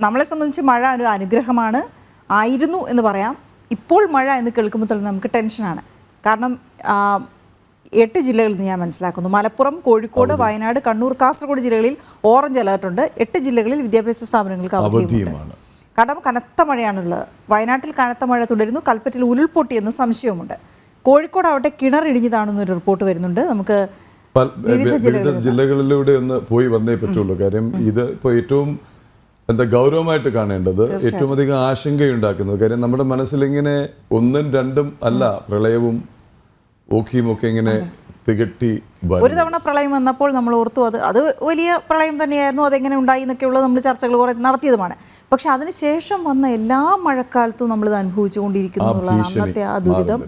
നമ്മളെ സംബന്ധിച്ച് മഴ ഒരു അനുഗ്രഹമാണ്. ആയിരുന്നു എന്ന് പറയാം. ഇപ്പോൾ മഴ എന്ന് കേൾക്കുമ്പോൾ തന്നെ നമുക്ക് ടെൻഷനാണ് കാരണം എട്ട് ജില്ലകളിൽ നിന്ന് ഞാൻ മനസ്സിലാക്കുന്നു. മലപ്പുറം കോഴിക്കോട് വയനാട് കണ്ണൂർ കാസർഗോഡ് ജില്ലകളിൽ ഓറഞ്ച് അലേർട്ടുണ്ട് എട്ട് ജില്ലകളിൽ വിദ്യാഭ്യാസ സ്ഥാപനങ്ങൾക്ക് അവധിയുമാണ്. കാരണം കനത്ത മഴയാണുള്ളത്. വയനാട്ടിൽ കനത്ത മഴ തുടരുന്നു. കൽപ്പറ്റയിൽ ഉരുൾപൊട്ടിയെന്ന് സംശയവുമുണ്ട്. കോഴിക്കോടാവട്ടെ കിണറിടിഞ്ഞതാണെന്നൊരു റിപ്പോർട്ട് വരുന്നുണ്ട്. നമുക്ക് വിവിധ ജില്ലകളിലൂടെ ഒന്ന് പോയി വന്നേ പറ്റുള്ളൂ. കാര്യം ഇത് ഇപ്പോൾ ഏറ്റവും എന്താ ഗൗരവമായിട്ട് കാണേണ്ടത് ഏറ്റവും അധികം ആശങ്കയുണ്ടാക്കുന്നത്. കാര്യം നമ്മുടെ മനസ്സിലിങ്ങനെ ഒന്നും രണ്ടും അല്ല പ്രളയവും ഓഖിയും ഒക്കെ ഇങ്ങനെ തികട്ടി ഒരു തവണ പ്രളയം വന്നപ്പോൾ നമ്മൾ ഓർത്തു അത് അത് വലിയ പ്രളയം തന്നെയായിരുന്നു അതെങ്ങനെ ഉണ്ടായി എന്നൊക്കെയുള്ളത് നമ്മൾ ചർച്ചകൾ കുറേ നടത്തിയതുമാണ്. പക്ഷെ അതിനുശേഷം വന്ന എല്ലാ മഴക്കാലത്തും നമ്മൾ ഇത് അനുഭവിച്ചുകൊണ്ടിരിക്കുന്നു എന്നുള്ളതാണ് അന്നത്തെ ആ ദുരിതം.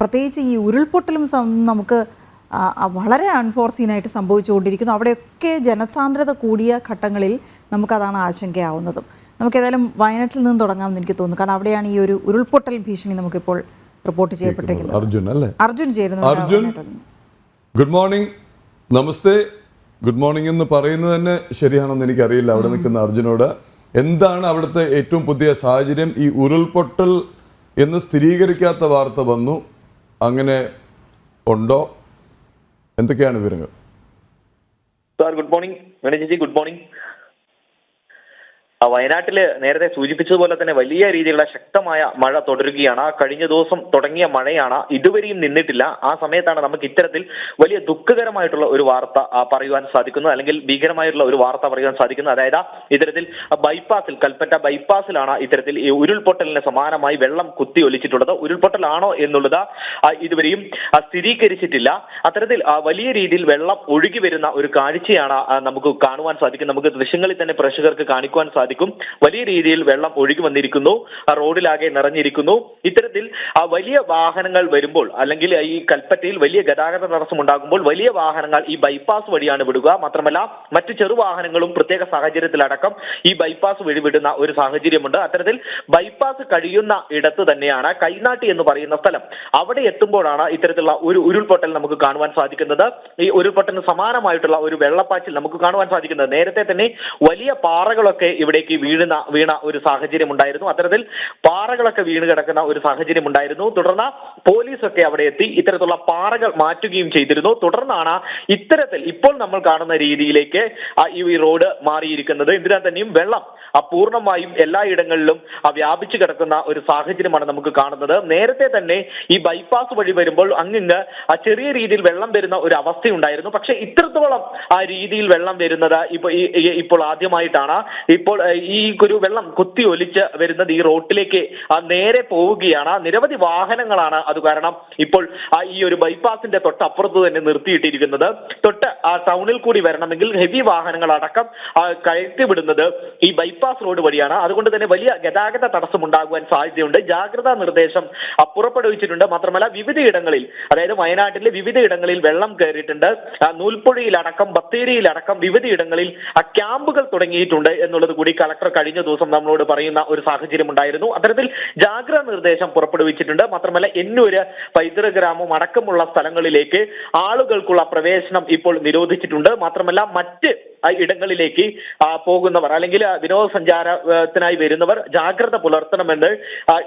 പ്രത്യേകിച്ച് ഈ ഉരുൾപൊട്ടലും നമുക്ക് വളരെ അൺഫോർസീൻ ആയിട്ട് സംഭവിച്ചുകൊണ്ടിരിക്കുന്നു. അവിടെയൊക്കെ ജനസാന്ദ്രത കൂടിയ ഘട്ടങ്ങളിൽ നമുക്കതാണ് ആശങ്കയാവുന്നതും. നമുക്കേതായാലും വയനാട്ടിൽ നിന്ന് തുടങ്ങാമെന്ന് എനിക്ക് തോന്നുന്നു. കാരണം അവിടെയാണ് ഈ ഒരു ഉരുൾപൊട്ടൽ ഭീഷണി നമുക്കിപ്പോൾ റിപ്പോർട്ട് ചെയ്യപ്പെട്ടിരിക്കുന്നത്. അർജുൻ അല്ലേ? അർജുൻ ചേരുന്നു അർജുൻ ഗുഡ് മോർണിംഗ് നമസ്തേ. ഗുഡ് മോർണിംഗ് എന്ന് പറയുന്നത് തന്നെ ശരിയാണെന്ന് എനിക്കറിയില്ല. അവിടെ നിൽക്കുന്ന അർജുനോട്. എന്താണ് അവിടുത്തെ ഏറ്റവും പുതിയ സാഹചര്യം? ഈ ഉരുൾപൊട്ടൽ എന്ന് സ്ഥിരീകരിക്കാത്ത വാർത്ത വന്നു. അങ്ങനെ ഉണ്ടോ? എന്തൊക്കെയാണ് വിവരങ്ങൾ? Sir good morning Venu good morning ആ വയനാട്ടിൽ നേരത്തെ സൂചിപ്പിച്ചതുപോലെ തന്നെ വലിയ രീതിയിലുള്ള ശക്തമായ മഴ തുടരുകയാണ്. കഴിഞ്ഞ ദിവസം തുടങ്ങിയ മഴയാണ്. ഇതുവരെയും നിന്നിട്ടില്ല. ആ സമയത്താണ് നമുക്ക് ഇത്തരത്തിൽ വലിയ ദുഃഖകരമായിട്ടുള്ള ഒരു വാർത്ത പറയുവാൻ സാധിക്കുന്നത്. അല്ലെങ്കിൽ ഭീകരമായിട്ടുള്ള ഒരു വാർത്ത പറയുവാൻ സാധിക്കുന്നത്. അതായത് ഇത്തരത്തിൽ ബൈപ്പാസിൽ കൽപ്പറ്റ ബൈപ്പാസിലാണ് ഇത്തരത്തിൽ ഈ ഉരുൾപൊട്ടലിന് സമാനമായി വെള്ളം കുത്തി ഒലിച്ചിട്ടുള്ളത്. ഉരുൾപൊട്ടലാണോ എന്നുള്ളത് ഇതുവരെയും സ്ഥിരീകരിച്ചിട്ടില്ല. അത്തരത്തിൽ വലിയ രീതിയിൽ വെള്ളം ഒഴുകി വരുന്ന ഒരു കാഴ്ചയാണ് നമുക്ക് കാണുവാൻ സാധിക്കും. നമുക്ക് ദൃശ്യങ്ങളിൽ തന്നെ പ്രേക്ഷകർക്ക് കാണിക്കുവാൻ സാധിക്കും. വലിയ രീതിയിൽ വെള്ളം ഒഴുകി വന്നിരിക്കുന്നു. റോഡിലാകെ നിറഞ്ഞിരിക്കുന്നു. ഇത്തരത്തിൽ ആ വലിയ വാഹനങ്ങൾ വരുമ്പോൾ അല്ലെങ്കിൽ ഈ കൽപ്പറ്റയിൽ വലിയ ഗതാഗത തടസ്സം ഉണ്ടാകുമ്പോൾ വലിയ വാഹനങ്ങൾ ഈ ബൈപ്പാസ് വഴിയാണ് വിടുക. മാത്രമല്ല മറ്റ് ചെറു വാഹനങ്ങളും പ്രത്യേക സാഹചര്യത്തിലടക്കം ഈ ബൈപ്പാസ് വഴി വിടുന്ന ഒരു സാഹചര്യമുണ്ട്. അത്തരത്തിൽ ബൈപ്പാസ് കഴിയുന്ന ഇടത്ത് തന്നെയാണ് കൈനാട്ടി എന്ന് പറയുന്ന സ്ഥലം. അവിടെ എത്തുമ്പോഴാണ് ഇത്തരത്തിലുള്ള ഒരു ഉരുൾപൊട്ടൽ നമുക്ക് കാണുവാൻ സാധിക്കുന്നത്. ഈ ഉരുൾപൊട്ടലിന് സമാനമായിട്ടുള്ള ഒരു വെള്ളപ്പാച്ചിൽ നമുക്ക് കാണുവാൻ സാധിക്കുന്നത്. നേരത്തെ തന്നെ വലിയ പാറകളൊക്കെ ഇവിടേക്ക് വീഴുന്ന വീണ ഒരു സാഹചര്യം ഉണ്ടായിരുന്നു അത്തരത്തിൽ പാറകളൊക്കെ വീണ് കിടക്കുന്ന ഒരു സാഹചര്യം ഉണ്ടായിരുന്നു തുടർന്ന് പോലീസൊക്കെ അവിടെ എത്തി ഇത്തരത്തിലുള്ള പാറകൾ മാറ്റുകയും ചെയ്തിരുന്നു. തുടർന്നാണ് ഇത്തരത്തിൽ ഇപ്പോൾ നമ്മൾ കാണുന്ന രീതിയിലേക്ക് ഈ റോഡ് മാറിയിരിക്കുന്നത്. എന്തിനാ തന്നെയും വെള്ളം പൂർണമായും എല്ലായിടങ്ങളിലും വ്യാപിച്ചു കിടക്കുന്ന ഒരു സാഹചര്യമാണ് നമുക്ക് കാണുന്നത്. നേരത്തെ തന്നെ ഈ ബൈപ്പാസ് വഴി വരുമ്പോൾ അങ്ങിങ്ങ് ചെറിയ രീതിയിൽ വെള്ളം വരുന്ന ഒരു അവസ്ഥയുണ്ടായിരുന്നു. പക്ഷെ ഇത്രത്തോളം ആ രീതിയിൽ വെള്ളം വരുന്നത് ഇപ്പൊ ഇപ്പോൾ ആദ്യമായിട്ടാണ്. ഇപ്പോൾ ഈ ഒരു വെള്ളം കുത്തി ഒലിച്ച് വരുന്നത് ഈ റോട്ടിലേക്ക് നേരെ പോവുകയാണ്. നിരവധി വാഹനങ്ങളാണ് അത് കാരണം ഇപ്പോൾ ഈ ഒരു ബൈപ്പാസിന്റെ തൊട്ടപ്പുറത്ത് തന്നെ നിർത്തിയിട്ടിരിക്കുന്നത്. തൊട്ട് ആ ടൗണിൽ കൂടി വരണമെങ്കിൽ ഹെവി വാഹനങ്ങൾ അടക്കം കയറ്റി വിടുന്നത് ഈ ബൈപ്പാസ് റോഡ് വഴിയാണ്. അതുകൊണ്ട് തന്നെ വലിയ ഗതാഗത തടസ്സം ഉണ്ടാകുവാൻ സാധ്യതയുണ്ട്. ജാഗ്രതാ നിർദ്ദേശം പുറപ്പെടുവിച്ചിട്ടുണ്ട് മാത്രമല്ല വിവിധയിടങ്ങളിൽ അതായത് വയനാട്ടിലെ വിവിധയിടങ്ങളിൽ വെള്ളം കയറിയിട്ടുണ്ട്. നൂൽപ്പുഴയിലടക്കം ബത്തേരിയിലടക്കം വിവിധ ഇടങ്ങളിൽ ക്യാമ്പുകൾ തുടങ്ങിയിട്ടുണ്ട് എന്നുള്ളത് കൂടി കളക്ടർ കഴിഞ്ഞ ദിവസം നമ്മളോട് പറയുന്ന ഒരു സാഹചര്യം ഉണ്ടായിരുന്നു. അത്തരത്തിൽ ജാഗ്രതാ നിർദ്ദേശം പുറപ്പെടുവിച്ചിട്ടുണ്ട്. മാത്രമല്ല എന്നൂര് പൈതൃക ഗ്രാമം അടക്കമുള്ള സ്ഥലങ്ങളിലേക്ക് ആളുകൾക്കുള്ള പ്രവേശനം ഇപ്പോൾ നിരോധിച്ചിട്ടുണ്ട്. മാത്രമല്ല മറ്റ് ഇടങ്ങളിലേക്ക് പോകുന്നവർ അല്ലെങ്കിൽ വിനോദസഞ്ചാരത്തിനായി വരുന്നവർ ജാഗ്രത പുലർത്തണമെന്ന്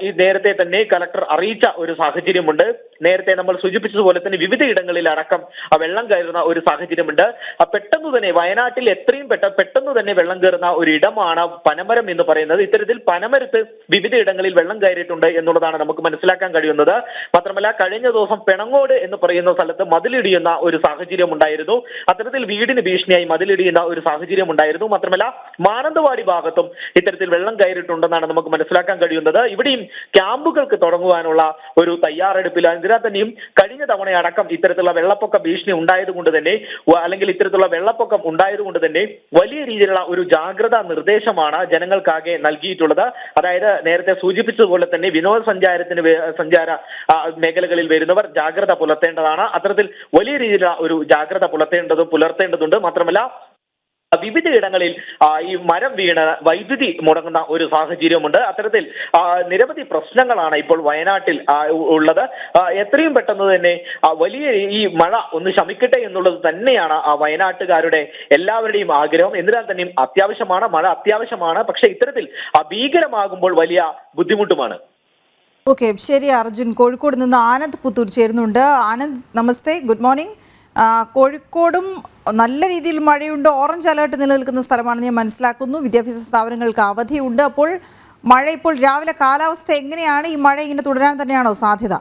ഈ നേരത്തെ തന്നെ കലക്ടർ അറിയിച്ച ഒരു സാഹചര്യമുണ്ട്. നേരത്തെ നമ്മൾ സൂചിപ്പിച്ചതുപോലെ തന്നെ വിവിധ ഇടങ്ങളിൽ അടക്കം ആ, വെള്ളം കയറുന്ന ഒരു സാഹചര്യമുണ്ട്. ആ, പെട്ടെന്ന് തന്നെ വയനാട്ടിൽ എത്രയും പെട്ട പെട്ടെന്ന് തന്നെ വെള്ളം കയറുന്ന ഒരു ഇടമാണ് പനമരം എന്ന് പറയുന്നത്. ഇത്തരത്തിൽ പനമരത്ത് വിവിധ ഇടങ്ങളിൽ വെള്ളം കയറിയിട്ടുണ്ട് എന്നുള്ളതാണ് നമുക്ക് മനസ്സിലാക്കാൻ കഴിയുന്നത്. മാത്രമല്ല കഴിഞ്ഞ ദിവസം പെണങ്ങോട് എന്ന് പറയുന്ന സ്ഥലത്ത് മതിലിടിയുന്ന ഒരു സാഹചര്യം ഉണ്ടായിരുന്നു. അത്തരത്തിൽ വീടിന് ഭീഷണിയായി മതിലിടിയുന്ന ഒരു സാഹചര്യം ഉണ്ടായിരുന്നു. മാത്രമല്ല മാനന്തവാടി ഭാഗത്തും ഇത്തരത്തിൽ വെള്ളം കയറിയിട്ടുണ്ടെന്നാണ് നമുക്ക് മനസ്സിലാക്കാൻ കഴിയുന്നത്. ഇവിടെയും ക്യാമ്പുകൾക്ക് തുടങ്ങുവാനുള്ള ഒരു തയ്യാറെടുപ്പിലാണ് ഇതിനാൽ തന്നെയും കഴിഞ്ഞ തവണ അടക്കം ഇത്തരത്തിലുള്ള വെള്ളപ്പൊക്ക ഭീഷണി ഉണ്ടായതുകൊണ്ട് തന്നെ അല്ലെങ്കിൽ ഇത്തരത്തിലുള്ള വെള്ളപ്പൊക്കം ഉണ്ടായതുകൊണ്ട് തന്നെ വലിയ രീതിയിലുള്ള ഒരു ജാഗ്രതാ നിർദ്ദേശമാണ് ജനങ്ങൾക്കാകെ നൽകിയിട്ടുള്ളത്. അതായത് നേരത്തെ സൂചിപ്പിച്ചതുപോലെ തന്നെ വിനോദസഞ്ചാരത്തിന് സഞ്ചാര മേഖലകളിൽ വരുന്നവർ ജാഗ്രത പുലർത്തേണ്ടതാണ്. അത്തരത്തിൽ വലിയ രീതിയിലുള്ള ഒരു ജാഗ്രത പുലർത്തേണ്ടതും പുലർത്തേണ്ടതുണ്ട്. മാത്രമല്ല വിവിധയിടങ്ങളിൽ ഈ മരം വീണ് വൈദ്യുതി മുടങ്ങുന്ന ഒരു സാഹചര്യമുണ്ട്. അത്തരത്തിൽ നിരവധി പ്രശ്നങ്ങളാണ് ഇപ്പോൾ വയനാട്ടിൽ ഉള്ളത്. എത്രയും പെട്ടെന്ന് തന്നെ വലിയ ഈ മഴ ഒന്ന് ശമിക്കട്ടെ എന്നുള്ളത് തന്നെയാണ് ആ വയനാട്ടുകാരുടെ എല്ലാവരുടെയും ആഗ്രഹം. എന്നിരുന്നാൽ തന്നെയും അത്യാവശ്യമാണ് മഴ അത്യാവശ്യമാണ്. പക്ഷേ ഇത്തരത്തിൽ ഭീകരമാകുമ്പോൾ വലിയ ബുദ്ധിമുട്ടുമാണ്. ഓക്കെ ശരി അർജുൻ. കോഴിക്കോട് നിന്ന് ആനന്ദ് പുത്തൂർ ചേരുന്നുണ്ട്. ആനന്ദ് നമസ്തേ. Good morning. കോഴിക്കോടും നല്ല രീതിയിൽ മഴയുണ്ട്. ഓറഞ്ച് അലേർട്ട് നിലനിൽക്കുന്ന സ്ഥലമാണെന്ന് ഞാൻ മനസ്സിലാക്കുന്നു. വിദ്യാഭ്യാസ സ്ഥാപനങ്ങൾക്ക് അവധിയുണ്ട്. അപ്പോൾ മഴ ഇപ്പോൾ രാവിലെ കാലാവസ്ഥ എങ്ങനെയാണ്? ഈ മഴ ഇങ്ങനെ തുടരാൻ തന്നെയാണോ സാധ്യത?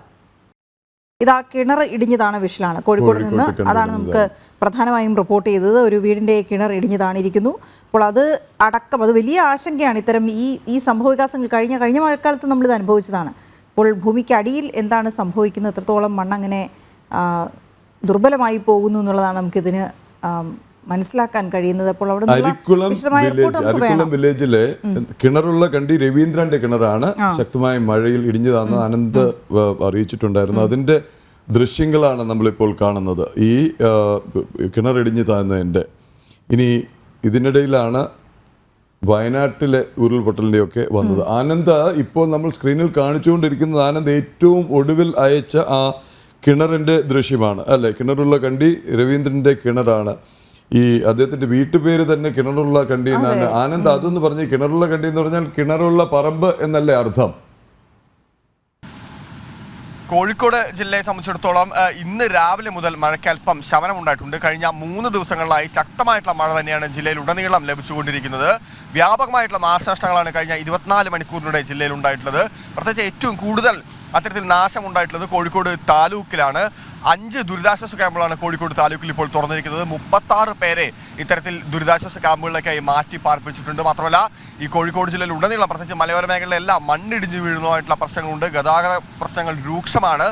ഇതാ കിണർ ഇടിഞ്ഞതാണ് വിഷലാണ്. കോഴിക്കോട് നിന്ന് അതാണ് നമുക്ക് പ്രധാനമായും റിപ്പോർട്ട് ചെയ്തത്. ഒരു വീടിന്റെ കിണർ ഇടിഞ്ഞതാണ് ഇരിക്കുന്നു അപ്പോൾ അത് അടക്കം അത് വലിയ ആശങ്കയാണ്. ഇത്തരം ഈ ഈ സംഭവവികാസങ്ങൾ കഴിഞ്ഞ കഴിഞ്ഞ മഴക്കാലത്ത് നമ്മളിത് അനുഭവിച്ചതാണ്. അപ്പോൾ ഭൂമിക്കടിയിൽ എന്താണ് സംഭവിക്കുന്നത്? എത്രത്തോളം മണ്ണങ്ങനെ ദുർബലമായി പോകുന്നു എന്നുള്ളതാണ് നമുക്കിതിന് മനസ്സിലാക്കാൻ കഴിയുന്നത് അപ്പോൾ അവിടെ അരിക്കുളം വില്ലേജിലെ കിണറുള്ള കണ്ടി രവീന്ദ്രന്റെ കിണറാണ് ശക്തമായ മഴയിൽ ഇടിഞ്ഞതാണെന്ന് അനന്ത് അറിയിച്ചിട്ടുണ്ടായിരുന്നു. അതിന്റെ ദൃശ്യങ്ങളാണ് നമ്മളിപ്പോൾ കാണുന്നത്. ഈ കിണറിടിഞ്ഞു ഇടിഞ്ഞു താഴ്ന്നതിന്റെ ഇനി ഇതിനിടയിലാണ് വയനാട്ടിലെ ഉരുൾപൊട്ടലിന്റെയൊക്കെ വന്നത്. ആനന്ദ ഇപ്പോൾ നമ്മൾ സ്ക്രീനിൽ കാണിച്ചുകൊണ്ടിരിക്കുന്നത് ആനന്ദ് ഏറ്റവും ഒടുവിൽ അയച്ച ആ കിണറിന്റെ ദൃശ്യമാണ്. അല്ലേ? കിണറുള്ള കണ്ടി രവീന്ദ്രന്റെ കിണറാണ്. ഈ അദ്ദേഹത്തിന്റെ വീട്ടുപേര് തന്നെ കിണറുള്ള കണ്ടി എന്നാണ്. ആനന്ദ് അതൊന്ന് പറഞ്ഞ് കിണറുള്ള കണ്ടി എന്ന് പറഞ്ഞാൽ കിണറുള്ള പറമ്പ് എന്നല്ലേ അർത്ഥം? കോഴിക്കോട് ജില്ലയെ സംബന്ധിച്ചിടത്തോളം ഇന്ന് രാവിലെ മുതൽ മഴയ്ക്ക് അല്പം ശമനമുണ്ടായിട്ടുണ്ട്. കഴിഞ്ഞ മൂന്ന് ദിവസങ്ങളിലായി ശക്തമായിട്ടുള്ള മഴ തന്നെയാണ് ജില്ലയിൽ ഉടനീളം ലഭിച്ചുകൊണ്ടിരിക്കുന്നത്. വ്യാപകമായിട്ടുള്ള നാശനഷ്ടങ്ങളാണ് കഴിഞ്ഞ ഇരുപത്തിനാല് മണിക്കൂറിനിടെ ജില്ലയിൽ ഉണ്ടായിട്ടുള്ളത്. പ്രത്യേകിച്ച് ഏറ്റവും കൂടുതൽ അത്തരത്തിൽ നാശമുണ്ടായിട്ടുള്ളത് കോഴിക്കോട് താലൂക്കിലാണ്. അഞ്ച് ദുരിതാശ്വാസ ക്യാമ്പുകളാണ് കോഴിക്കോട് താലൂക്കിൽ ഇപ്പോൾ തുറന്നിരിക്കുന്നത്. മുപ്പത്താറ് പേരെ ഇത്തരത്തിൽ ദുരിതാശ്വാസ ക്യാമ്പുകളിലേക്കായി മാറ്റി പാർപ്പിച്ചിട്ടുണ്ട്. മാത്രമല്ല ഈ കോഴിക്കോട് ജില്ലയിൽ ഉടനീളം പ്രത്യേകിച്ച് മലയോര മേഖലയിലെല്ലാം മണ്ണിടിഞ്ഞു വീഴുന്നതായിട്ടുള്ള പ്രശ്നങ്ങളുണ്ട്. ഗതാഗത പ്രശ്നങ്ങൾ രൂക്ഷമാണ്.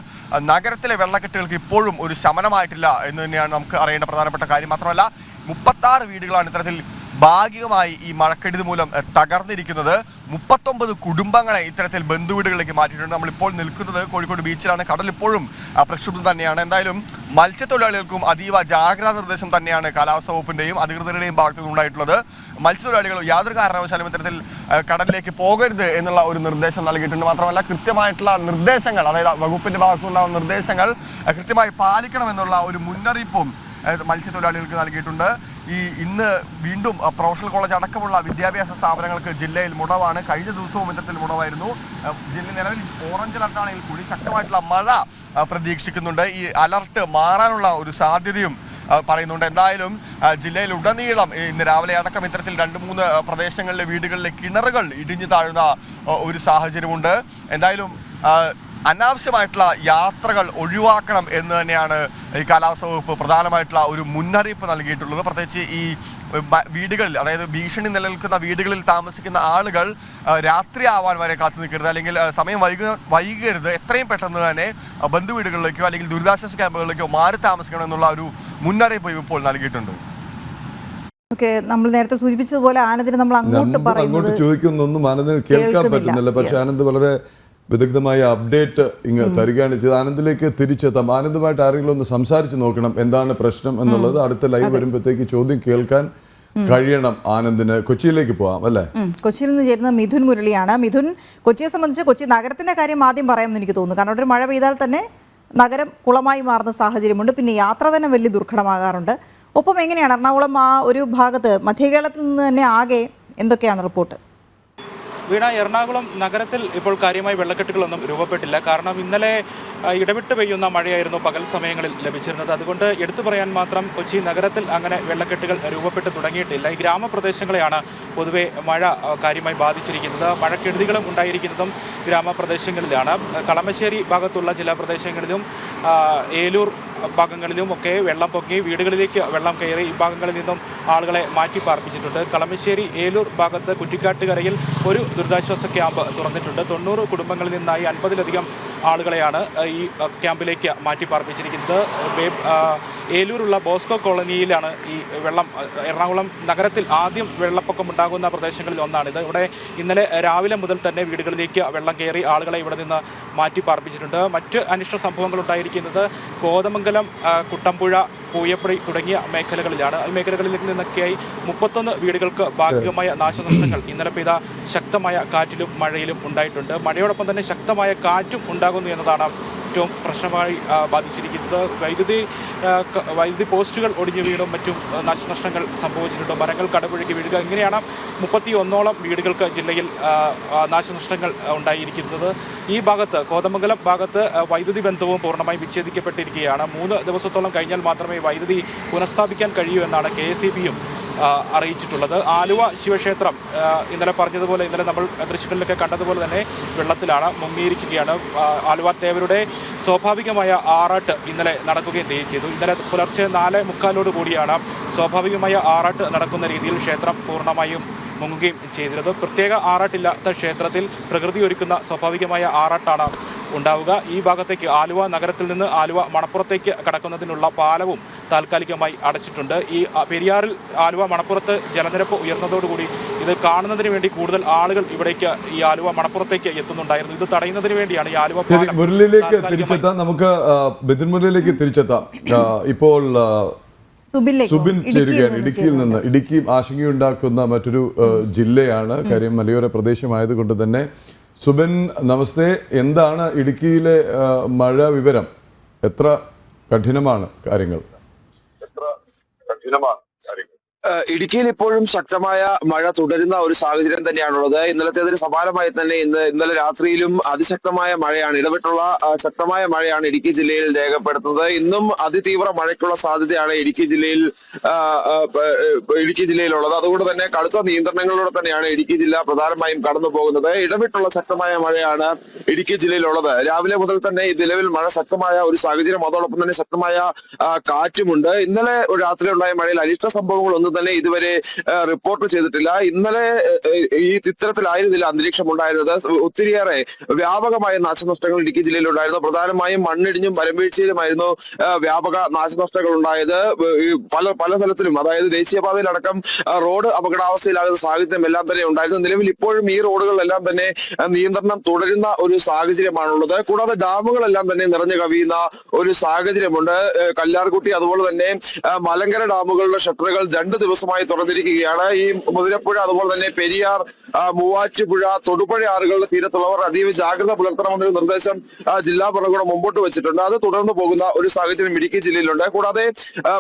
നഗരത്തിലെ വെള്ളക്കെട്ടുകൾക്ക് ഇപ്പോഴും ഒരു ശമനമായിട്ടില്ല എന്ന് തന്നെയാണ് നമുക്ക് അറിയേണ്ട പ്രധാനപ്പെട്ട കാര്യം. മാത്രമല്ല മുപ്പത്താറ് വീടുകളാണ് ഇത്തരത്തിൽ ഭാഗികമായി ഈ മഴക്കെടുതി മൂലം തകർന്നിരിക്കുന്നത് മുപ്പത്തൊമ്പത് കുടുംബങ്ങളെ ഇത്തരത്തിൽ ബന്ധുവീടുകളിലേക്ക് മാറ്റിയിട്ടുണ്ട്. നമ്മളിപ്പോൾ നിൽക്കുന്നത് കോഴിക്കോട് ബീച്ചിലാണ്. കടൽ ഇപ്പോഴും പ്രക്ഷുബ്ധം തന്നെയാണ്. എന്തായാലും മത്സ്യത്തൊഴിലാളികൾക്കും അതീവ ജാഗ്രതാ നിർദ്ദേശം തന്നെയാണ് കാലാവസ്ഥാ വകുപ്പിന്റെയും അധികൃതരുടെയും ഭാഗത്തു നിന്നുണ്ടായിട്ടുള്ളത് മത്സ്യത്തൊഴിലാളികൾ യാതൊരു കാരണവശാലും ഇത്തരത്തിൽ കടലിലേക്ക് പോകരുത് എന്നുള്ള ഒരു നിർദ്ദേശം നൽകിയിട്ടുണ്ട്. മാത്രമല്ല കൃത്യമായിട്ടുള്ള നിർദ്ദേശങ്ങൾ അതായത് വകുപ്പിന്റെ ഭാഗത്തുനിന്നുണ്ടാകുന്ന നിർദ്ദേശങ്ങൾ കൃത്യമായി പാലിക്കണമെന്നുള്ള ഒരു മുന്നറിയിപ്പും മത്സ്യത്തൊഴിലാളികൾക്ക് നൽകിയിട്ടുണ്ട്. ഈ ഇന്ന് വീണ്ടും പ്രൊഫഷണൽ കോളേജ് അടക്കമുള്ള വിദ്യാഭ്യാസ സ്ഥാപനങ്ങൾക്ക് ജില്ലയിൽ മുടവാണ്. കഴിഞ്ഞ ദിവസവും ഇത്തരത്തിൽ മുടവായിരുന്നു. ജില്ല നിലവിൽ ഓറഞ്ച് അലർട്ടാണെങ്കിൽ കൂടി ശക്തമായിട്ടുള്ള മഴ പ്രതീക്ഷിക്കുന്നുണ്ട്. ഈ അലർട്ട് മാറാനുള്ള ഒരു സാധ്യതയും പറയുന്നുണ്ട്. എന്തായാലും ജില്ലയിൽ ഉടനീളം ഇന്ന് രാവിലെ അടക്കം ഇത്തരത്തിൽ രണ്ട് മൂന്ന് പ്രദേശങ്ങളിലെ വീടുകളിലെ കിണറുകൾ ഇടിഞ്ഞു താഴുന്ന ഒരു സാഹചര്യമുണ്ട്. എന്തായാലും അനാവശ്യമായിട്ടുള്ള യാത്രകൾ ഒഴിവാക്കണം എന്ന് തന്നെയാണ് ഈ കാലാവസ്ഥ വകുപ്പ് പ്രധാനമായിട്ടുള്ള ഒരു മുന്നറിയിപ്പ് നൽകിയിട്ടുള്ളത്. പ്രത്യേകിച്ച് ഈ വീടുകളിൽ അതായത് ഭീഷണി നിലനിൽക്കുന്ന വീടുകളിൽ താമസിക്കുന്ന ആളുകൾ രാത്രി ആവാൻ വരെ കാത്തു നിൽക്കരുത്. അല്ലെങ്കിൽ സമയം വൈക വൈകരുത്. എത്രയും പെട്ടെന്ന് തന്നെ ബന്ധുവീടുകളിലേക്കോ അല്ലെങ്കിൽ ദുരിതാശ്വാസ ക്യാമ്പുകളിലേക്കോ മാറി താമസിക്കണം എന്നുള്ള ഒരു മുന്നറിയിപ്പ് ഇപ്പോൾ നൽകിയിട്ടുണ്ട്. ഓക്കെ നമ്മൾ നേരത്തെ സൂചിപ്പിച്ചതുപോലെ ആനന്ദിന് നമ്മൾ അങ്ങോട്ട് പറയുന്നത് ചോദിക്കുന്നൊന്നും ആനന്ദിന് കേൾക്കാൻ. പറ്റുന്നില്ല. പക്ഷെ. ആനന്ദ് വളരെ വിദഗ്ധമായ അപ്ഡേറ്റ് ഇങ്ങ് തരികയാണ് ചെയ്തത്. ആനന്ദിലേക്ക് തിരിച്ചെത്താം. ആനന്ദമായിട്ട് ആരെങ്കിലും ഒന്ന് സംസാരിച്ച് നോക്കണം. എന്താണ് പ്രശ്നം എന്നുള്ളത് അടുത്ത ലൈവ് വരുമ്പോഴത്തേക്ക് ചോദ്യം കേൾക്കാൻ കഴിയണം ആനന്ദിന്. കൊച്ചിയിലേക്ക് പോവാം അല്ലേ? കൊച്ചിയിൽ നിന്ന് ചേരുന്ന മിഥുൻ മുരളിയാണ്. മിഥുൻ കൊച്ചിയെ സംബന്ധിച്ച് കൊച്ചി നഗരത്തിന്റെ കാര്യം ആദ്യം പറയാമെന്ന് എനിക്ക് തോന്നുന്നു. കാരണം ഒരു മഴ പെയ്താൽ തന്നെ നഗരം കുളമായി മാറുന്ന സാഹചര്യമുണ്ട്. പിന്നെ യാത്ര തന്നെ വലിയ ദുർഘടമാകാറുണ്ട്. ഒപ്പം എങ്ങനെയാണ് എറണാകുളം ആ ഒരു ഭാഗത്ത് മധ്യകേരളത്തിൽ നിന്ന് തന്നെ ആകെ എന്തൊക്കെയാണ് റിപ്പോർട്ട്? വീണ എറണാകുളം നഗരത്തിൽ ഇപ്പോൾ കാര്യമായി വെള്ളക്കെട്ടുകളൊന്നും രൂപപ്പെട്ടില്ല. കാരണം ഇന്നലെ ഇടവിട്ട് പെയ്യുന്ന മഴയായിരുന്നു പകൽ സമയങ്ങളിൽ ലഭിച്ചിരുന്നത്. അതുകൊണ്ട് എടുത്തു പറയാൻ മാത്രം കൊച്ചി നഗരത്തിൽ അങ്ങനെ വെള്ളക്കെട്ടുകൾ രൂപപ്പെട്ട് തുടങ്ങിയിട്ടില്ല. ഈ ഗ്രാമപ്രദേശങ്ങളെയാണ് പൊതുവെ മഴ കാര്യമായി ബാധിച്ചിരിക്കുന്നത്. മഴക്കെടുതികളും ഉണ്ടായിരിക്കുന്നതും ഗ്രാമപ്രദേശങ്ങളിലാണ്. കളമശ്ശേരി ഭാഗത്തുള്ള ചില പ്രദേശങ്ങളിലും ഏലൂർ ഭാഗങ്ങളിലും ഒക്കെ വെള്ളം പൊങ്ങി വീടുകളിലേക്ക് വെള്ളം കയറി ഈ ഭാഗങ്ങളിൽ നിന്നും ആളുകളെ മാറ്റി പാർപ്പിച്ചിട്ടുണ്ട്. കളമശ്ശേരി ഏലൂർ ഭാഗത്ത് കുറ്റിക്കാട്ടുകരയിൽ ഒരു ദുരിതാശ്വാസ ക്യാമ്പ് തുറന്നിട്ടുണ്ട്. തൊണ്ണൂറ് കുടുംബങ്ങളിൽ നിന്നായി അൻപതിലധികം ആളുകളെയാണ് ഈ ക്യാമ്പിലേക്ക് മാറ്റി പാർപ്പിച്ചിരിക്കുന്നത്. ഏലൂരുള്ള ബോസ്കോ കോളനിയിലാണ് ഈ വെള്ളം എറണാകുളം നഗരത്തിൽ ആദ്യം വെള്ളപ്പൊക്കം ഉണ്ടാകുന്ന പ്രദേശങ്ങളിൽ ഒന്നാണിത്. ഇവിടെ ഇന്നലെ രാവിലെ മുതൽ തന്നെ വീടുകളിലേക്ക് വെള്ളം കയറി ആളുകളെ ഇവിടെ നിന്ന് മാറ്റി പാർപ്പിച്ചിട്ടുണ്ട് മറ്റ് അനിഷ്ട സംഭവങ്ങൾ ഉണ്ടായിരിക്കുന്നത് കോതമംഗലം കുട്ടമ്പുഴ പൂയപ്പടി തുടങ്ങിയ മേഖലകളിലാണ്. ഈ മേഖലകളിൽ നിന്നൊക്കെയായി മുപ്പത്തൊന്ന് വീടുകൾക്ക് ഭാഗികമായ നാശനഷ്ടങ്ങൾ ഇന്നലെ പെയ്ത ശക്തമായ കാറ്റിലും മഴയിലും ഉണ്ടായിട്ടുണ്ട്. മഴയോടൊപ്പം തന്നെ ശക്തമായ കാറ്റും ഉണ്ടാകുന്നു എന്നതാണ് ഏറ്റവും പ്രശ്നമായി ബാധിച്ചിരിക്കുന്നത്. വൈദ്യുതി വൈദ്യുതി പോസ്റ്റുകൾ ഒടിഞ്ഞു വീണും മറ്റും നാശനഷ്ടങ്ങൾ സംഭവിച്ചിട്ടുണ്ട്. മരങ്ങൾ കടപുഴകി വീഴുക ഇങ്ങനെയാണ് മുപ്പത്തി ഒന്നോളം വീടുകൾക്ക് ജില്ലയിൽ നാശനഷ്ടങ്ങൾ ഉണ്ടായിരിക്കുന്നത്. ഈ ഭാഗത്ത് കോതമംഗലം ഭാഗത്ത് വൈദ്യുതി ബന്ധവും പൂർണമായും വിച്ഛേദിക്കപ്പെട്ടിരിക്കുകയാണ്. മൂന്ന് ദിവസത്തോളം കഴിഞ്ഞാൽ മാത്രമേ വൈദ്യുതി പുനഃസ്ഥാപിക്കാൻ കഴിയൂ എന്നാണ് കെ അറിയിച്ചിട്ടുള്ളത്. ആലുവ ശിവക്ഷേത്രം ഇന്നലെ പറഞ്ഞതുപോലെ ഇന്നലെ നമ്മൾ ദൃശ്യങ്ങളിലൊക്കെ കണ്ടതുപോലെ തന്നെ വെള്ളത്തിലാണ് മുങ്ങിയിരിക്കുകയാണ്. ആലുവ തേവരുടെ സ്വാഭാവികമായ ആറാട്ട് ഇന്നലെ നടക്കുകയും ചെയ്- ചെയ്തു. ഇന്നലെ പുലർച്ചെ നാല് മുക്കാലോട് കൂടിയാണ് സ്വാഭാവികമായ ആറാട്ട് നടക്കുന്ന രീതിയിൽ ക്ഷേത്രം പൂർണമായും മുങ്ങുകയും ചെയ്തിരുന്നത്. പ്രത്യേക ആറാട്ടില്ലാത്ത ക്ഷേത്രത്തിൽ പ്രകൃതി ഒരുക്കുന്ന സ്വാഭാവികമായ ആറാട്ടാണ് ഉണ്ടാവുക. ഈ ഭാഗത്തേക്ക് ആലുവ നഗരത്തിൽ നിന്ന് ആലുവ മണപ്പുറത്തേക്ക് കടക്കുന്നതിനുള്ള പാലവും താൽക്കാലികമായി അടച്ചിട്ടുണ്ട്. ഈ പെരിയാറിൽ ആലുവ മണപ്പുറത്ത് ജലനിരപ്പ് ഉയർന്നതോടുകൂടി ഇത് കാണുന്നതിന് വേണ്ടി കൂടുതൽ ആളുകൾ ഇവിടേക്ക് ഈ ആലുവ മണപ്പുറത്തേക്ക് എത്തുന്നുണ്ടായിരുന്നു. ഇത് തടയുന്നതിന് വേണ്ടിയാണ് ഈ ആലുവ മുരളിയിലേക്ക് തിരിച്ചെത്താം. നമുക്ക് ബിദിൻ മുരളിയിലേക്ക് തിരിച്ചെത്താം. ഇപ്പോൾ സുബിൻ. ചേരുകയാണ്. ഇടുക്കിയിൽ നിന്ന്. ഇടുക്കി ആശങ്കയുണ്ടാക്കുന്ന മറ്റൊരു ജില്ലയാണ്. കാര്യം മലയോര പ്രദേശമായതുകൊണ്ട് തന്നെ സുബിൻ നമസ്തേ. എന്താണ് ഇടുക്കിയിലെ മഴ വിവരം? എത്ര കഠിനമാണ് കാര്യങ്ങൾ? ഏഹ് ഇടുക്കിയിൽ ഇപ്പോഴും ശക്തമായ മഴ തുടരുന്ന ഒരു സാഹചര്യം തന്നെയാണുള്ളത്. ഇന്നലത്തേതിന് സമാനമായി തന്നെ ഇന്ന് ഇന്നലെ രാത്രിയിലും അതിശക്തമായ മഴയാണ് ഇടപെട്ടുള്ള ശക്തമായ മഴയാണ് ഇടുക്കി ജില്ലയിൽ രേഖപ്പെടുത്തുന്നത്. ഇന്നും അതിതീവ്ര മഴയ്ക്കുള്ള സാധ്യതയാണ് ഇടുക്കി ജില്ലയിൽ ഇടുക്കി ജില്ലയിലുള്ളത്. അതുകൊണ്ട് തന്നെ കടുത്ത നിയന്ത്രണങ്ങളിലൂടെ തന്നെയാണ് ഇടുക്കി ജില്ല പ്രധാനമായും കടന്നു പോകുന്നത്. ഇടവിട്ടുള്ള ശക്തമായ മഴയാണ് ഇടുക്കി ജില്ലയിലുള്ളത്. രാവിലെ മുതൽ തന്നെ നിലവിൽ മഴ ശക്തമായ ഒരു സാഹചര്യം. അതോടൊപ്പം തന്നെ ശക്തമായ കാറ്റുമുണ്ട്. ഇന്നലെ രാത്രി ഉണ്ടായ മഴയിൽ അനിഷ്ട സംഭവങ്ങൾ തന്നെ ഇതുവരെ റിപ്പോർട്ട് ചെയ്തിട്ടില്ല. ഇന്നലെ ഈ ഇത്തരത്തിലായിരുന്നില്ല അന്തരീക്ഷം ഉണ്ടായിരുന്നത്. ഒത്തിരിയേറെ വ്യാപകമായ നാശനഷ്ടങ്ങൾ ഇടുക്കി ജില്ലയിൽ ഉണ്ടായിരുന്നു. പ്രധാനമായും മണ്ണിടിഞ്ഞും മരംവീഴ്ചയിലുമായിരുന്നു വ്യാപക നാശനഷ്ടങ്ങൾ ഉണ്ടായത്. പല പല തലത്തിലും അതായത് ദേശീയപാതയിലടക്കം റോഡ് അപകടാവസ്ഥയിലാകുന്ന സാഹചര്യം എല്ലാം തന്നെ ഉണ്ടായിരുന്നു. നിലവിൽ ഇപ്പോഴും ഈ റോഡുകളിലെല്ലാം തന്നെ നിയന്ത്രണം തുടരുന്ന ഒരു സാഹചര്യമാണുള്ളത്. കൂടാതെ ഡാമുകളെല്ലാം തന്നെ നിറഞ്ഞു കവിയുന്ന ഒരു സാഹചര്യമുണ്ട്. കല്ലാർകുട്ടി അതുപോലെ തന്നെ മലങ്കര ഡാമുകളുടെ ഷട്ടറുകൾ രണ്ട് ദിവസമായി തുറന്നിരിക്കുകയാണ്. ഈ മുതിരപ്പുഴ അതുപോലെ തന്നെ പെരിയാർ മൂവാറ്റുപുഴ തൊടുപുഴ ആറുകളുടെ തീരത്തുള്ളവർ അതീവ ജാഗ്രത പുലർത്തണമെന്നൊരു നിർദ്ദേശം ജില്ലാ ഭരണകൂടം മുമ്പോട്ട് വെച്ചിട്ടുണ്ട്. അത് തുടർന്നു പോകുന്ന ഒരു സാഹചര്യം ഇടുക്കി ജില്ലയിലുണ്ട്. കൂടാതെ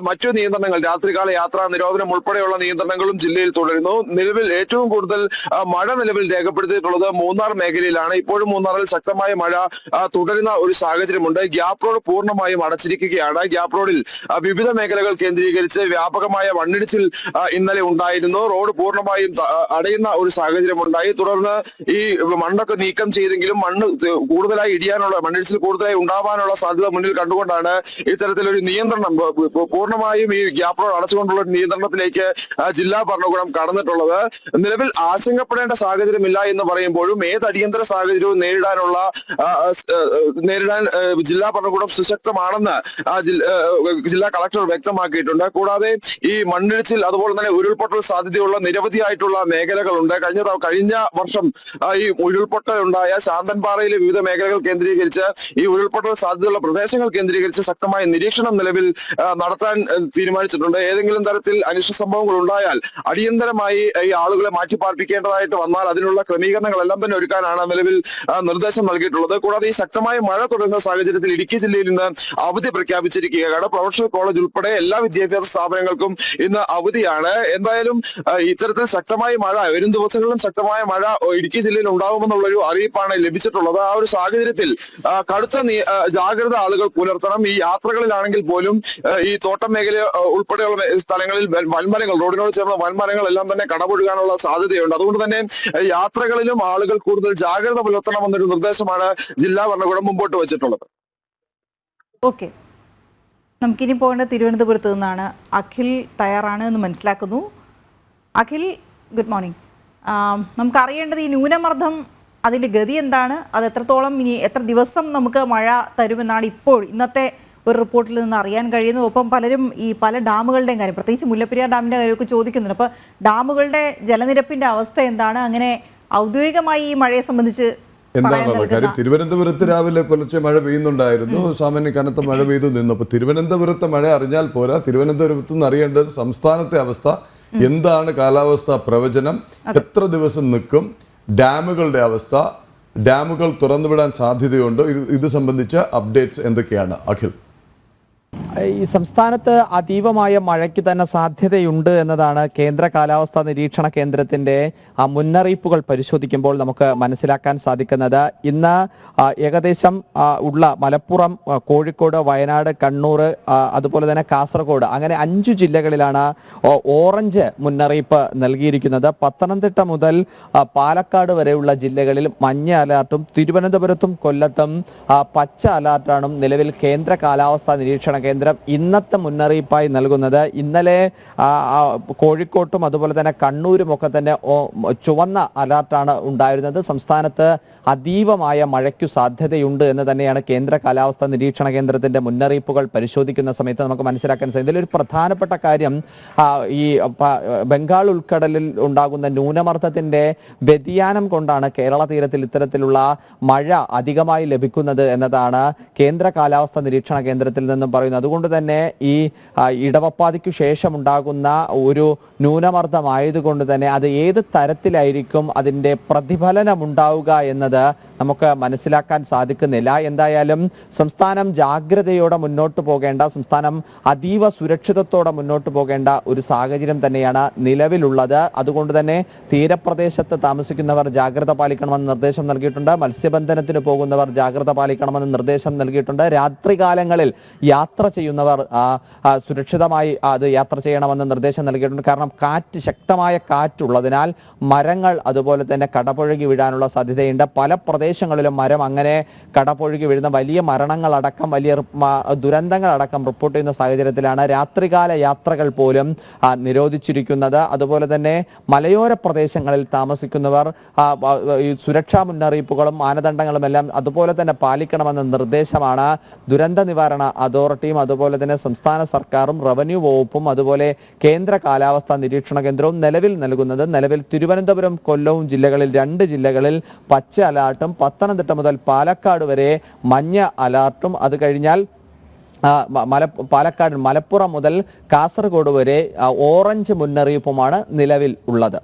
മറ്റു നിയന്ത്രണങ്ങൾ രാത്രികാല യാത്രാ നിരോധനം ഉൾപ്പെടെയുള്ള നിയന്ത്രണങ്ങളും ജില്ലയിൽ തുടരുന്നു. നിലവിൽ ഏറ്റവും കൂടുതൽ മഴ നിലവിൽ രേഖപ്പെടുത്തിയിട്ടുള്ളത് മൂന്നാർ മേഖലയിലാണ്. ഇപ്പോഴും മൂന്നാറിൽ ശക്തമായ മഴ തുടരുന്ന ഒരു സാഹചര്യമുണ്ട്. ഗ്യാപ് റോഡ് പൂർണമായും അടച്ചിരിക്കുകയാണ്. ഗ്യാപ് റോഡിൽ വിവിധ മേഖലകൾ കേന്ദ്രീകരിച്ച് വ്യാപകമായ മണ്ണിടിച്ചിൽ ഇന്നലെ ഉണ്ടായിരുന്നു. റോഡ് പൂർണമായും അടയുന്ന ഒരു സാഹചര്യം ഉണ്ടായി. തുടർന്ന് ഈ മണ്ണൊക്കെ നീക്കം ചെയ്തെങ്കിലും മണ്ണ് കൂടുതലായി ഇടിയാനുള്ള മണ്ണിടിച്ചിൽ കൂടുതലായി ഉണ്ടാവാനുള്ള സാധ്യത മുന്നിൽ കണ്ടുകൊണ്ടാണ് ഇത്തരത്തിലൊരു നിയന്ത്രണം പൂർണമായും ഈ ഗ്യാപ് റോഡ് അടച്ചുകൊണ്ടുള്ള ഒരു നിയന്ത്രണത്തിലേക്ക് ജില്ലാ ഭരണകൂടം കടന്നിട്ടുള്ളത്. നിലവിൽ ആശങ്കപ്പെടേണ്ട സാഹചര്യമില്ല എന്ന് പറയുമ്പോഴും ഏത് അടിയന്തര സാഹചര്യവും നേരിടാനുള്ള നേരിടാൻ ജില്ലാ ഭരണകൂടം സുശക്തമാണെന്ന് ജില്ലാ കളക്ടർ വ്യക്തമാക്കിയിട്ടുണ്ട്. കൂടാതെ ഈ മണ്ണിടിച്ചിൽ അതുപോലെ തന്നെ ഉരുൾപൊട്ടൽ സാധ്യതയുള്ള നിരവധിയായിട്ടുള്ള മേഖലകളുണ്ട്. കഴിഞ്ഞ കഴിഞ്ഞ വർഷം ഈ ഉരുൾപൊട്ടൽ ഉണ്ടായ ശാന്തൻപാറയിലെ വിവിധ മേഖലകൾ കേന്ദ്രീകരിച്ച് ഈ ഉരുൾപൊട്ടൽ സാധ്യതയുള്ള പ്രദേശങ്ങൾ കേന്ദ്രീകരിച്ച് ശക്തമായ നിരീക്ഷണം നിലവിൽ നടത്താൻ തീരുമാനിച്ചിട്ടുണ്ട്. ഏതെങ്കിലും തരത്തിൽ അനിഷ്ട സംഭവങ്ങൾ ഉണ്ടായാൽ അടിയന്തരമായി ഈ ആളുകളെ മാറ്റി പാർപ്പിക്കേണ്ടതായിട്ട് വന്നാൽ അതിനുള്ള ക്രമീകരണങ്ങളെല്ലാം തന്നെ ഒരുക്കാനാണ് നിലവിൽ നിർദ്ദേശം നൽകിയിട്ടുള്ളത്. കൂടാതെ ഈ ശക്തമായ മഴ തുടരുന്ന സാഹചര്യത്തിൽ ഇടുക്കി ജില്ലയിൽ ഇന്ന് അവധി പ്രഖ്യാപിച്ചിരിക്കുകയാണ്. പ്രൊഫഷണൽ കോളേജ് ഉൾപ്പെടെ എല്ലാ വിദ്യാഭ്യാസ സ്ഥാപനങ്ങൾക്കും ഇന്ന് അവധിയാണ്. എന്തായാലും ഇത്തരത്തിൽ ശക്തമായ മഴ വരും ദിവസങ്ങളിലും ശക്തമായ മഴ ഇടുക്കി ജില്ലയിൽ ഉണ്ടാകുമെന്നുള്ളൊരു അറിയിപ്പാണ് ലഭിച്ചിട്ടുള്ളത്. ആ ഒരു സാഹചര്യത്തിൽ കടുത്ത ജാഗ്രത ആളുകൾ പുലർത്തണം. ഈ യാത്രകളിലാണെങ്കിൽ പോലും ഈ തോട്ടം മേഖല ഉൾപ്പെടെയുള്ള സ്ഥലങ്ങളിൽ വൻമരങ്ങൾ റോഡിനോട് ചേർന്ന വൻമരങ്ങൾ എല്ലാം തന്നെ കടപൊഴുകാനുള്ള സാധ്യതയുണ്ട്. അതുകൊണ്ട് തന്നെ യാത്രകളിലും ആളുകൾ കൂടുതൽ ജാഗ്രത പുലർത്തണമെന്നൊരു നിർദ്ദേശമാണ് ജില്ലാ ഭരണകൂടം മുമ്പോട്ട് വെച്ചിട്ടുള്ളത്. ഓക്കെ. നമുക്കിനി പോകേണ്ടത് തിരുവനന്തപുരത്ത് നിന്നാണ്. അഖിൽ തയ്യാറാണ് എന്ന് മനസ്സിലാക്കുന്നു. അഖിൽ ഗുഡ് മോർണിംഗ് നമുക്കറിയേണ്ടത് ഈ ന്യൂനമർദ്ദം അതിന്റെ ഗതി എന്താണ്? അത് എത്രത്തോളം ഇനി എത്ര ദിവസം നമുക്ക് മഴ തരുമെന്നാണ് ഇപ്പോൾ ഇന്നത്തെ ഒരു റിപ്പോർട്ടിൽ നിന്ന് അറിയാൻ കഴിയുന്നത്. ഒപ്പം പലരും ഈ പല ഡാമുകളുടെയും കാര്യം പ്രത്യേകിച്ച് മുല്ലപ്പെരിയാർ ഡാമിന്റെ കാര്യമൊക്കെ ചോദിക്കുന്നുണ്ട്. അപ്പോൾ ഡാമുകളുടെ ജലനിരപ്പിന്റെ അവസ്ഥ എന്താണ്? അങ്ങനെ ഔദ്യോഗികമായി ഈ മഴയെ സംബന്ധിച്ച് എന്താണെന്നുള്ള കാര്യം തിരുവനന്തപുരത്ത് രാവിലെ പുലർച്ചെ മഴ പെയ്യുന്നുണ്ടായിരുന്നു. സാമാന്യ കനത്ത മഴ പെയ്തു നിന്നു. അപ്പൊ തിരുവനന്തപുരത്തെ മഴ അറിഞ്ഞാൽ പോരാ. തിരുവനന്തപുരത്ത് നിന്ന് അറിയേണ്ടത് സംസ്ഥാനത്തെ അവസ്ഥ എന്താണ്? കാലാവസ്ഥ പ്രവചനം എത്ര ദിവസം നിൽക്കും? ഡാമുകളുടെ അവസ്ഥ. ഡാമുകൾ തുറന്നുവിടാൻ സാധ്യതയുണ്ടോ? ഇത് ഇത് സംബന്ധിച്ച അപ്ഡേറ്റ്സ് എന്തൊക്കെയാണ്? അഖിൽ. ഈ സംസ്ഥാനത്ത് അതീവമായ മഴയ്ക്ക് തന്നെ സാധ്യതയുണ്ട് എന്നതാണ് കേന്ദ്ര കാലാവസ്ഥാ നിരീക്ഷണ കേന്ദ്രത്തിന്റെ മുന്നറിയിപ്പുകൾ പരിശോധിക്കുമ്പോൾ നമുക്ക് മനസ്സിലാക്കാൻ സാധിക്കുന്നത്. ഇന്ന് ഏകദേശം ഉള്ള മലപ്പുറം കോഴിക്കോട് വയനാട് കണ്ണൂർ അതുപോലെ തന്നെ കാസർഗോഡ് അങ്ങനെ അഞ്ചു ജില്ലകളിലാണ് ഓറഞ്ച് മുന്നറിയിപ്പ് നൽകിയിരിക്കുന്നത്. പത്തനംതിട്ട മുതൽ പാലക്കാട് വരെയുള്ള ജില്ലകളിൽ മഞ്ഞ അലർട്ടും തിരുവനന്തപുരത്തും കൊല്ലത്തും പച്ച അലർട്ടാണ് നിലവിൽ കേന്ദ്ര കാലാവസ്ഥാ നിരീക്ഷണ കേന്ദ്രം ഇന്നത്തെ മുന്നറിയിപ്പായി നൽകുന്നത്. ഇന്നലെ കോഴിക്കോട്ടും അതുപോലെ തന്നെ കണ്ണൂരും ഒക്കെ തന്നെ ചുവന്ന അലർട്ടാണ് ഉണ്ടായിരുന്നത്. സംസ്ഥാനത്ത് അതീവമായ മഴയ്ക്കു സാധ്യതയുണ്ട് എന്ന് തന്നെയാണ് കേന്ദ്ര കാലാവസ്ഥാ നിരീക്ഷണ കേന്ദ്രത്തിന്റെ മുന്നറിയിപ്പുകൾ പരിശോധിക്കുന്ന സമയത്ത് നമുക്ക് മനസ്സിലാക്കാൻ സാധിക്കും ഇതിലൊരു പ്രധാനപ്പെട്ട കാര്യം ഈ ബംഗാൾ ഉൾക്കടലിൽ ഉണ്ടാകുന്ന ന്യൂനമർദ്ദത്തിന്റെ വ്യതിയാനം കൊണ്ടാണ് കേരള തീരത്തിൽ ഇത്തരത്തിലുള്ള മഴ അധികമായി ലഭിക്കുന്നത് എന്നതാണ് കേന്ദ്ര കാലാവസ്ഥാ നിരീക്ഷണ കേന്ദ്രത്തിൽ നിന്നും പറയുന്നത്. അതുകൊണ്ട് തന്നെ ഈ ഇടവപ്പാതിക്കു ശേഷം ഉണ്ടാകുന്ന ഒരു ന്യൂനമർദ്ദമായതുകൊണ്ട് തന്നെ അത് ഏത് തരത്തിലായിരിക്കും അതിന്റെ പ്രതിഫലനം ഉണ്ടാവുക എന്നത് നമുക്ക് മനസ്സിലാക്കാൻ സാധിക്കുന്നില്ല. എന്തായാലും സംസ്ഥാനം ജാഗ്രതയോടെ മുന്നോട്ട് പോകേണ്ട സംസ്ഥാനം അതീവ സുരക്ഷിതത്തോടെ മുന്നോട്ട് പോകേണ്ട ഒരു സാഹചര്യം തന്നെയാണ് നിലവിലുള്ളത്. അതുകൊണ്ട് തന്നെ തീരപ്രദേശത്ത് താമസിക്കുന്നവർ ജാഗ്രത പാലിക്കണമെന്ന് നിർദ്ദേശം നൽകിയിട്ടുണ്ട്. മത്സ്യബന്ധനത്തിന് പോകുന്നവർ ജാഗ്രത പാലിക്കണമെന്ന് നിർദ്ദേശം നൽകിയിട്ടുണ്ട്. രാത്രികാലങ്ങളിൽ യാത്ര ചെയ്യുന്നവർ സുരക്ഷിതമായി അത് യാത്ര ചെയ്യണമെന്ന് നിർദ്ദേശം നൽകിയിട്ടുണ്ട്. കാരണം കാറ്റ് ശക്തമായ കാറ്റുള്ളതിനാൽ മരങ്ങൾ അതുപോലെ തന്നെ കടപുഴകി വീഴാനുള്ള സാധ്യതയുണ്ട്. പല പ്രദേശങ്ങളിലും മരം അങ്ങനെ കടപൊഴുകി വീഴുന്ന വലിയ മരണങ്ങളടക്കം വലിയ ദുരന്തങ്ങളടക്കം റിപ്പോർട്ട് ചെയ്യുന്ന സാഹചര്യത്തിലാണ് രാത്രികാല യാത്രകൾ പോലും നിരോധിച്ചിരിക്കുന്നത്. അതുപോലെ തന്നെ മലയോര പ്രദേശങ്ങളിൽ താമസിക്കുന്നവർ ഈ സുരക്ഷാ മുന്നറിയിപ്പുകളും മാനദണ്ഡങ്ങളും എല്ലാം അതുപോലെ തന്നെ പാലിക്കണമെന്ന നിർദ്ദേശമാണ് ദുരന്ത നിവാരണ അതോറിറ്റിയും അതുപോലെ തന്നെ സംസ്ഥാന സർക്കാരും റവന്യൂ വകുപ്പും അതുപോലെ കേന്ദ്ര കാലാവസ്ഥാ നിരീക്ഷണ കേന്ദ്രവും നിലവിൽ നൽകുന്നത്. നിലവിൽ തിരുവനന്തപുരം കൊല്ലവും ജില്ലകളിൽ രണ്ട് ജില്ലകളിൽ പച്ച അലർട്ടും പത്തനംതിട്ട മുതൽ പാലക്കാട് വരെ മഞ്ഞ അലർട്ടും. അത് കഴിഞ്ഞാൽ മല പാലക്കാട് മലപ്പുറം മുതൽ കാസർഗോഡ് വരെ ഓറഞ്ച് മുന്നറിയിപ്പുമാണ് നിലവിൽ ഉള്ളത്.